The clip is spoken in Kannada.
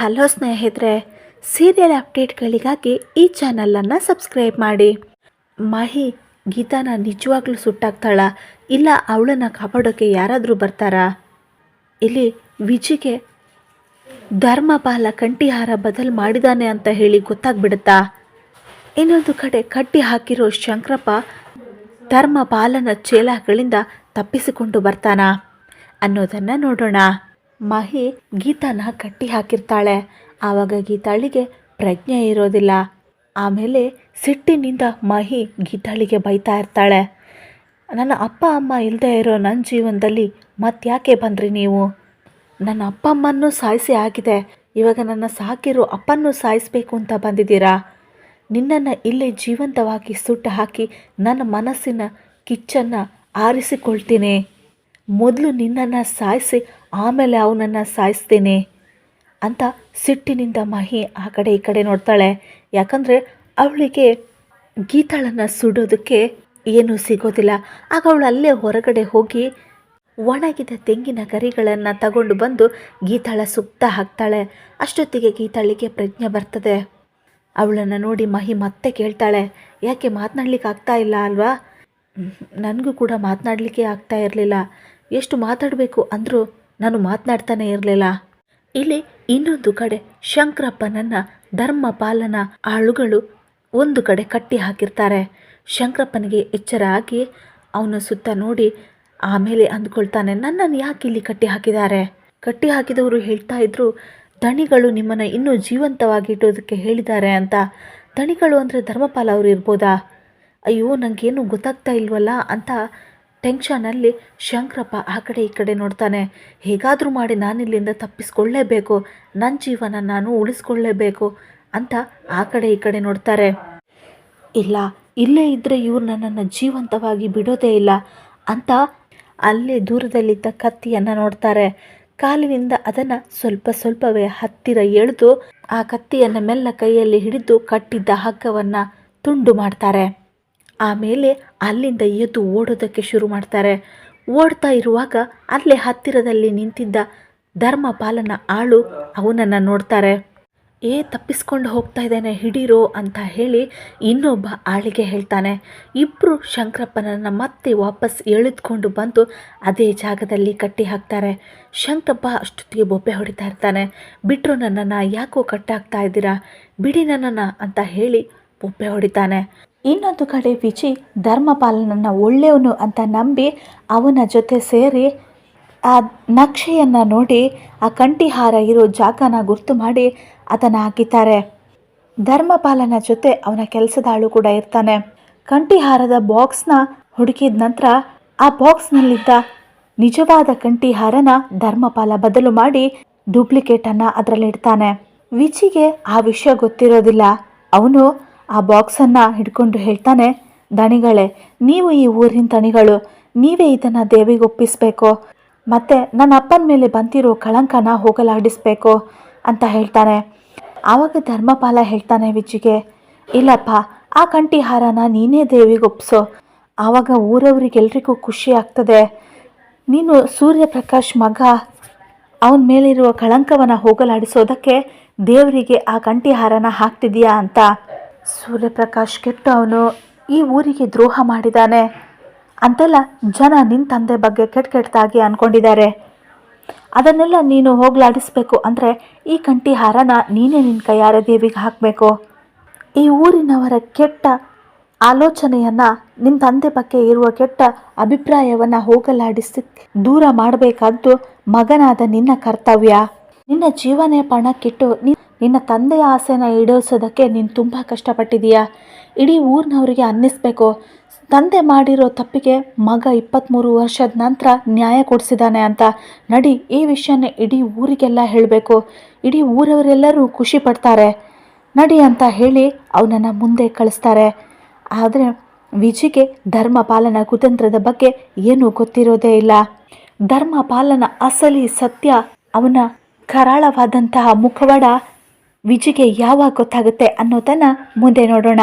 ಹಲೋ ಸ್ನೇಹಿತರೆ ಸೀರಿಯಲ್ ಅಪ್ಡೇಟ್ಗಳಿಗಾಗಿ ಈ ಚಾನಲನ್ನು ಸಬ್ಸ್ಕ್ರೈಬ್ ಮಾಡಿ. ಮಾಹಿ, ಗೀತಾನ ನಿಜವಾಗ್ಲೂ ಸುಟ್ಟಾಗ್ತಾಳ? ಇಲ್ಲ ಅವಳನ್ನು ಕಾಪಾಡೋಕ್ಕೆ ಯಾರಾದರೂ ಬರ್ತಾರಾ? ಇಲ್ಲಿ ವಿಜಿಗೆ, ಧರ್ಮಪಾಲ ಕಂಠಿಹಾರ ಬದಲು ಮಾಡಿದಾನೆ ಅಂತ ಹೇಳಿ ಗೊತ್ತಾಗ್ಬಿಡುತ್ತಾ? ಇನ್ನೊಂದು ಕಡೆ ಕಟ್ಟಿ ಹಾಕಿರೋ ಶಂಕರಪ್ಪ ಧರ್ಮಪಾಲನ ಚೇಲಗಳಿಂದ ತಪ್ಪಿಸಿಕೊಂಡು ಬರ್ತಾನಾ ಅನ್ನೋದನ್ನು ನೋಡೋಣ. ಮಹಿ ಗೀತಾನ ಕಟ್ಟಿ ಹಾಕಿರ್ತಾಳೆ. ಆವಾಗ ಗೀತಾಳಿಗೆ ಪ್ರಜ್ಞೆ ಇರೋದಿಲ್ಲ. ಆಮೇಲೆ ಸಿಟ್ಟಿನಿಂದ ಮಹಿ ಗೀತಾಳಿಗೆ ಬೈತಾ ಇರ್ತಾಳೆ. ನನ್ನ ಅಪ್ಪ ಅಮ್ಮ ಇಲ್ಲದೆ ಇರೋ ನನ್ನ ಜೀವನದಲ್ಲಿ ಮತ್ತ್ಯಾಕೆ ಬಂದ್ರಿ ನೀವು? ನನ್ನ ಅಪ್ಪ ಅಮ್ಮನ್ನು ಸಾಯಿಸಿ ಆಗಿದೆ. ಇವಾಗ ನನ್ನ ಸಾಕಿರೋ ಅಪ್ಪನ್ನು ಸಾಯಿಸಬೇಕು ಅಂತ ಬಂದಿದ್ದೀರಾ? ನಿನ್ನನ್ನು ಇಲ್ಲೇ ಜೀವಂತವಾಗಿ ಸುಟ್ಟು ಹಾಕಿ ನನ್ನ ಮನಸ್ಸಿನ ಕಿಚ್ಚನ್ನು ಆರಿಸಿಕೊಳ್ತೀನಿ. ಮೊದಲು ನಿನ್ನನ್ನು ಸಾಯಿಸಿ ಆಮೇಲೆ ಅವನನ್ನು ಸಾಯಿಸ್ತೀನಿ ಅಂತ ಸಿಟ್ಟಿನಿಂದ ಮಹಿ ಆ ಕಡೆ ಈ ಕಡೆ ನೋಡ್ತಾಳೆ. ಯಾಕಂದರೆ ಅವಳಿಗೆ ಗೀತಾಳನ್ನು ಸುಡೋದಕ್ಕೆ ಏನೂ ಸಿಗೋದಿಲ್ಲ. ಆಗ ಅವಳು ಅಲ್ಲೇ ಹೊರಗಡೆ ಹೋಗಿ ಒಣಗಿದ ತೆಂಗಿನ ಗರಿಗಳನ್ನು ತಗೊಂಡು ಬಂದು ಗೀತಾಳ ಸುತ್ತ ಹಾಕ್ತಾಳೆ. ಅಷ್ಟೊತ್ತಿಗೆ ಗೀತಾಳಿಗೆ ಪ್ರಜ್ಞೆ ಬರ್ತದೆ. ಅವಳನ್ನು ನೋಡಿ ಮಹಿ ಮತ್ತೆ ಕೇಳ್ತಾಳೆ, ಯಾಕೆ ಮಾತನಾಡ್ಲಿಕ್ಕೆ ಆಗ್ತಾ ಇಲ್ಲ ಅಲ್ವಾ? ನನಗೂ ಕೂಡ ಮಾತನಾಡಲಿಕ್ಕೆ ಆಗ್ತಾ ಇರಲಿಲ್ಲ. ಎಷ್ಟು ಮಾತಾಡಬೇಕು ಅಂದರೂ ನಾನು ಮಾತನಾಡ್ತಾನೆ ಇರಲಿಲ್ಲ. ಇಲ್ಲಿ ಇನ್ನೊಂದು ಕಡೆ ಶಂಕರಪ್ಪನನ್ನು ಧರ್ಮಪಾಲನ ಆಳುಗಳು ಒಂದು ಕಡೆ ಕಟ್ಟಿ ಹಾಕಿರ್ತಾರೆ. ಶಂಕರಪ್ಪನಿಗೆ ಎಚ್ಚರ ಆಗಿ ಅವನ ಸುತ್ತ ನೋಡಿ ಆಮೇಲೆ ಅಂದ್ಕೊಳ್ತಾನೆ, ನನ್ನನ್ನು ಯಾಕೆ ಇಲ್ಲಿ ಕಟ್ಟಿ ಹಾಕಿದ್ದಾರೆ? ಕಟ್ಟಿ ಹಾಕಿದವರು ಹೇಳ್ತಾ ಇದ್ರು, ದಣಿಗಳು ನಿಮ್ಮನ್ನು ಇನ್ನೂ ಜೀವಂತವಾಗಿ ಇಟ್ಟೋದಕ್ಕೆ ಹೇಳಿದ್ದಾರೆ ಅಂತ. ದಣಿಗಳು ಅಂದರೆ ಧರ್ಮಪಾಲ ಅವರು ಇರ್ಬೋದಾ? ಅಯ್ಯೋ ನನಗೇನು ಗೊತ್ತಾಗ್ತಾ ಇಲ್ವಲ್ಲ? ಅಂತ ಟೆನ್ಷನಲ್ಲಿ ಶಂಕರಪ್ಪ ಆ ಕಡೆ ಈ ಕಡೆ ನೋಡ್ತಾನೆ, ಹೇಗಾದರೂ ಮಾಡಿ ನಾನಿಲ್ಲಿಂದ ತಪ್ಪಿಸ್ಕೊಳ್ಳೇಬೇಕು ನನ್ನ ಜೀವನ ನಾನು ಉಳಿಸ್ಕೊಳ್ಳೇಬೇಕು ಅಂತ ಆ ಕಡೆ ಈ ಕಡೆ ನೋಡ್ತಾರೆ. ಇಲ್ಲ, ಇಲ್ಲೇ ಇದ್ದರೆ ಇವರು ನನ್ನನ್ನು ಜೀವಂತವಾಗಿ ಬಿಡೋದೇ ಇಲ್ಲ ಅಂತ ಅಲ್ಲೇ ದೂರದಲ್ಲಿದ್ದ ಕತ್ತಿಯನ್ನು ನೋಡ್ತಾರೆ. ಕಾಲಿನಿಂದ ಅದನ್ನು ಸ್ವಲ್ಪ ಸ್ವಲ್ಪವೇ ಹತ್ತಿರ ಎಳೆದು ಆ ಕತ್ತಿಯನ್ನು ಮೆಲ್ಲ ಕೈಯಲ್ಲಿ ಹಿಡಿದು ಕಟ್ಟಿದ್ದ ಹಗ್ಗವನ್ನು ತುಂಡು ಮಾಡ್ತಾರೆ. ಆಮೇಲೆ ಅಲ್ಲಿಂದ ಎದ್ದು ಓಡೋದಕ್ಕೆ ಶುರು ಮಾಡ್ತಾರೆ. ಓಡ್ತಾ ಇರುವಾಗ ಅಲ್ಲೇ ಹತ್ತಿರದಲ್ಲಿ ನಿಂತಿದ್ದ ಧರ್ಮಪಾಲನ ಆಳು ಅವನನ್ನು ನೋಡ್ತಾರೆ. ಏ, ತಪ್ಪಿಸ್ಕೊಂಡು ಹೋಗ್ತಾ ಇದ್ದಾನೆ, ಹಿಡೀರೋ ಅಂತ ಹೇಳಿ ಇನ್ನೊಬ್ಬ ಆಳಿಗೆ ಹೇಳ್ತಾನೆ. ಇಬ್ಬರು ಶಂಕರಪ್ಪನನ್ನು ಮತ್ತೆ ವಾಪಸ್ ಎಳೆದುಕೊಂಡು ಬಂದು ಅದೇ ಜಾಗದಲ್ಲಿ ಕಟ್ಟಿ ಹಾಕ್ತಾರೆ. ಶಂಕರಪ್ಪ ಅಷ್ಟೊತ್ತಿಗೆ ಬೊಬ್ಬೆ ಹೊಡಿತಾ ಇರ್ತಾನೆ. ಬಿಟ್ಟರು ನನ್ನನ್ನು ಯಾಕೋ ಕಟ್ಟಾಗ್ತಾ ಇದ್ದೀರಾ? ಬಿಡಿ ನನ್ನನ್ನು ಅಂತ ಹೇಳಿ ಬೊಬ್ಬೆ ಹೊಡಿತಾನೆ. ಇನ್ನೊಂದು ಕಡೆ ವಿಜಿ ಧರ್ಮಪಾಲನನ್ನು ಒಳ್ಳೆಯವನು ಅಂತ ನಂಬಿ ಅವನ ಜೊತೆ ಸೇರಿ ಆ ನಕ್ಷೆಯನ್ನು ನೋಡಿ ಆ ಕಂಠಿಹಾರ ಇರೋ ಜಾಗನ ಗುರ್ತು ಮಾಡಿ ಅದನ್ನು ಹಾಕಿದ್ದಾರೆ. ಧರ್ಮಪಾಲನ ಜೊತೆ ಅವನ ಕೆಲಸದಾಳು ಕೂಡ ಇರ್ತಾನೆ. ಕಂಠಿಹಾರದ ಬಾಕ್ಸ್ನ ಹುಡುಕಿದ ನಂತರ ಆ ಬಾಕ್ಸ್ನಲ್ಲಿದ್ದ ನಿಜವಾದ ಕಂಠಿಹಾರನ ಧರ್ಮಪಾಲ ಬದಲು ಮಾಡಿ ಡೂಪ್ಲಿಕೇಟನ್ನು ಅದರಲ್ಲಿ ಇಡ್ತಾನೆ ವಿಚಿಗೆ ಆ ವಿಷಯ ಗೊತ್ತಿರೋದಿಲ್ಲ. ಅವನು ಆ ಬಾಕ್ಸನ್ನು ಹಿಡ್ಕೊಂಡು ಹೇಳ್ತಾನೆ, ದಣಿಗಳೇ, ನೀವು ಈ ಊರಿನ ತಣಿಗಳು ನೀವೇ ಇದನ್ನು ದೇವಿಗೆ ಒಪ್ಪಿಸ್ಬೇಕು. ಮತ್ತು ನನ್ನ ಅಪ್ಪನ ಮೇಲೆ ಬಂತಿರೋ ಕಳಂಕನ ಹೋಗಲಾಡಿಸ್ಬೇಕು, ಅಂತ ಹೇಳ್ತಾನೆ. ಆವಾಗ ಧರ್ಮಪಾಲ ಹೇಳ್ತಾನೆ ವಿಜಿಗೆ, ಇಲ್ಲಪ್ಪ, ಆ ಕಂಠಿಹಾರನ ನೀನೇ ದೇವಿಗೆ ಒಪ್ಸು. ಆವಾಗ ಊರವರಿಗೆಲ್ರಿಗೂ ಖುಷಿ ಆಗ್ತದೆ. ನೀನು ಸೂರ್ಯಪ್ರಕಾಶ್ ಮಗ, ಅವನ ಮೇಲಿರುವ ಕಳಂಕವನ್ನು ಹೋಗಲಾಡಿಸೋದಕ್ಕೆ ದೇವರಿಗೆ ಆ ಕಂಠಿಹಾರನ ಹಾಕ್ತಿದೀಯಾ ಅಂತ. ಸೂರ್ಯಪ್ರಕಾಶ್ ಕೆಟ್ಟು ಅವನು ಈ ಊರಿಗೆ ದ್ರೋಹ ಮಾಡಿದ್ದಾನೆ ಅಂತೆಲ್ಲ ಜನ ನಿನ್ನ ತಂದೆ ಬಗ್ಗೆ ಕೆಟ್ಟ ಕೆಟ್ಟದಾಗಿ ಅಂದ್ಕೊಂಡಿದ್ದಾರೆ ಅದನ್ನೆಲ್ಲ ನೀನು ಹೋಗ್ಲಾಡಿಸ್ಬೇಕು ಅಂದರೆ ಈ ಕಂಠಿ ಹಾರನ ನೀನೇ ನಿನ್ನ ಕೈಯಾರೆ ದೇವಿಗೆ ಹಾಕಬೇಕು. ಈ ಊರಿನವರ ಕೆಟ್ಟ ಆಲೋಚನೆಯನ್ನು ನಿನ್ನ ತಂದೆ ಬಗ್ಗೆ ಇರುವ ಕೆಟ್ಟ ಅಭಿಪ್ರಾಯವನ್ನು ಹೋಗಲಾಡಿಸಿ ದೂರ ಮಾಡಬೇಕಾದ್ದು ಮಗನಾದ ನಿನ್ನ ಕರ್ತವ್ಯ. ನಿನ್ನ ಜೀವನೇ ಪಣಕ್ಕಿಟ್ಟು ನಿನ್ನ ತಂದೆಯ ಆಸೆನ ಈಡೇರಿಸೋದಕ್ಕೆ ನೀನು ತುಂಬ ಕಷ್ಟಪಟ್ಟಿದೀಯಾ ಇಡೀ ಊರಿನವರಿಗೆ ಅನ್ನಿಸ್ಬೇಕು. ತಂದೆ ಮಾಡಿರೋ ತಪ್ಪಿಗೆ ಮಗ ಇಪ್ಪತ್ತ್ಮೂರು ವರ್ಷದ ನಂತರ ನ್ಯಾಯ ಕೊಡಿಸಿದ್ದಾನೆ ಅಂತ ನಡಿ ಈ ವಿಷಯನ ಇಡೀ ಊರಿಗೆಲ್ಲ ಹೇಳಬೇಕು. ಇಡೀ ಊರವರೆಲ್ಲರೂ ಖುಷಿ ಪಡ್ತಾರೆ. ನಡಿ ಅಂತ ಹೇಳಿ ಅವನನ್ನು ಮುಂದೆ ಕಳಿಸ್ತಾರೆ. ಆದರೆ ವಿಜಿಗೆ ಧರ್ಮಪಾಲನ ಕುತಂತ್ರದ ಬಗ್ಗೆ ಏನೂ ಗೊತ್ತಿರೋದೇ ಇಲ್ಲ. ಧರ್ಮಪಾಲನ ಅಸಲಿ ಸತ್ಯ ಅವನ ಕರಾಳವಾದಂತಹ ಮುಖವಾಡ ವಿಜಿಗೆ ಯಾವಾಗ ಗೊತ್ತಾಗುತ್ತೆ ಅನ್ನೋದನ್ನು ಮುಂದೆ ನೋಡೋಣ.